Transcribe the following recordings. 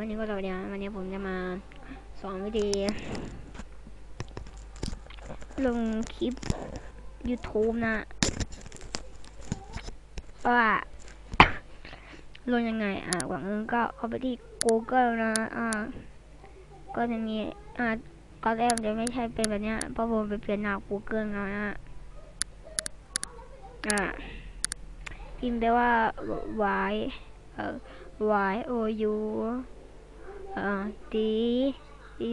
วันนี้ก็สวัสดีครับวันนี้ผมจะมาสอนวิธีลงคลิป YouTube นะว่าลงยังไง อ่าหวังอื่นก็เข้าไปที่ Google นะ อ่า ก็จะมี อ่า ตอนแรกจะไม่ใช่เป็นแบบเนี้ยเพราะผมไปเปลี่ยนหน้า Google มานะอ่าพิมพ์ไปว่า y เอ่อ y o u เอ่อ d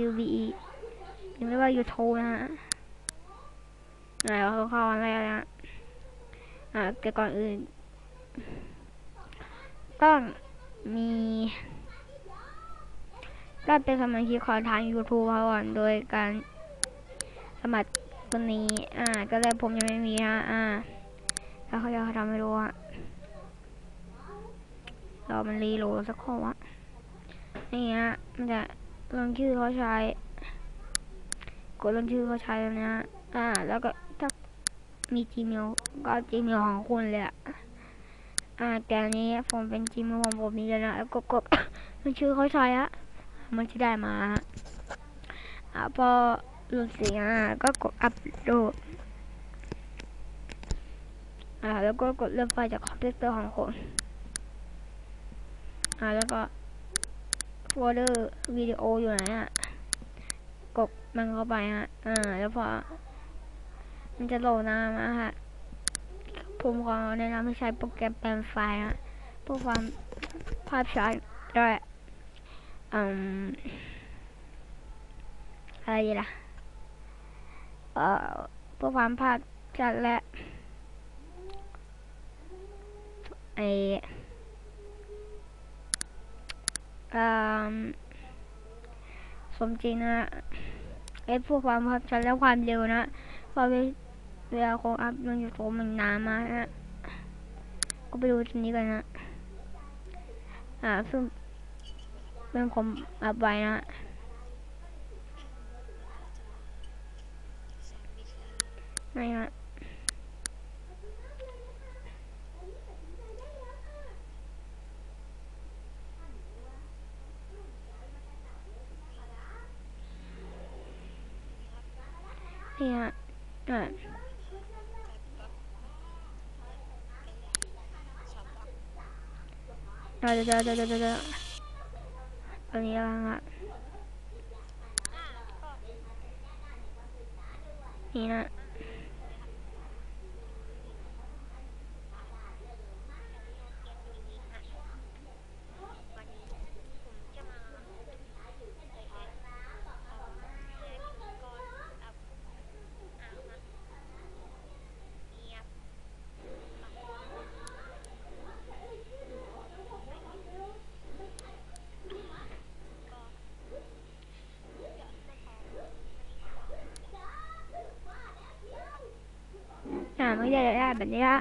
u b e พิมพ์ไปว่า YouTube นะฮะอ่าเราเข้าอันแรกนะอ่าแต่ก่อนอื่น ต้องมีต้องเป็นสมาชิกของทาง YouTube ก่อน โดยการสมัครตัวนี้ อ่า ก็เลยผมยังไม่มีนะอ่า แล้วเขาจะทำให้ดูอะรอมันรีโหลดสักครู่อะ นี่ฮะมันจะลงชื่อเขาใช้ กดลงชื่อเขาใช้แล้วนะอ่า แล้วก็ถ้ามี Gmail ก็ Gmail ของคุณเลยอะอ่าแต่อันนี้ผมเป็น Gmail ของผมนี่แล้วนะแล้วก็กดลงชื่อเขาใช้อะมันจะได้มาอ่าพอลงเสียงอะก็กดอัปโหลดอ่าแล้วก็กดเลือกไฟจากคอมพิวเตอร์ของคุณอ่าแล้วก็ โฟลเดอร์วิดีโออยู่ไหนอะกดมันเข้าไปฮะ อ่า แล้วพอ มันจะโหลดน้ำนะฮะ ผมขอแนะนำให้ใช้โปรแกรมแปลงไฟล์ฮะเพื่อความภาพชัดด้วยอืมอะไรดีล่ะ เอ่อเพื่อความภาพชัดและไอ สมจริงนะไอพวกความภาพชัดและความเร็วนะพราะเวลาคงอัพลงยูทูบมันนานมากนะก็ไปดูตรงนี้กันนะ อ่าซึ่งเป็นผมอัพไว้นะไม่ฮะ นี่ฮะอ่าเดี๋ยวเดี๋ยว เดี๋ยวเดี๋ยวเดี๋ยวตอนนี้แล้วฮะนี่นะอ่าได้ได้แบบนี้ละ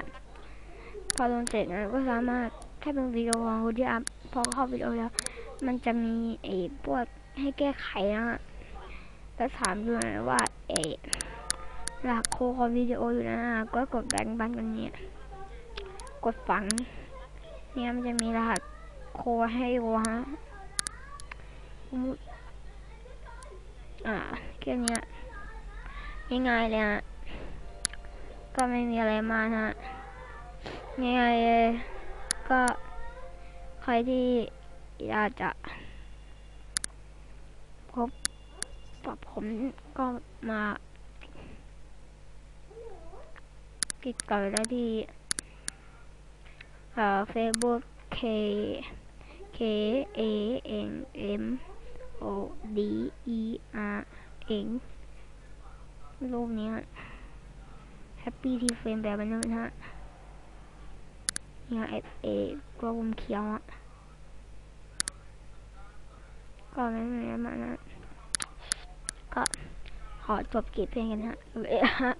พอลงเสร็จนะก็สามารถถ้าเป็นวิดีโอของคุณที่อัพพอเข้าวิดีโอแล้ว มันจะมีไอ้พวกให้แก้ไขนะแล้วถามด้วยนะว่าไอ้หลักโคของวิดีโออยู่นะก็กดแบ่งบันกันเนี่ยกดฝัง เนี่ยมันจะมีรหัสโคให้ดูฮะอ่าแค่นี้ง่ายๆเลยฮะ ก็ไม่มีอะไรมากฮะยๆเลยก็ใครที่อยากจะพบกับผมก็มาติดต่อได้ที่เอ่อ Facebook K A N M O D E R N รูปนี้ฮะ แฮปปี้ที่เฟรมแบบนั้นนะฮะเนี่ยเอเอตัววมเขียวอะก็ไม่มีอะมานะก็ขอจบเกมเพลงกันฮะเลยฮะ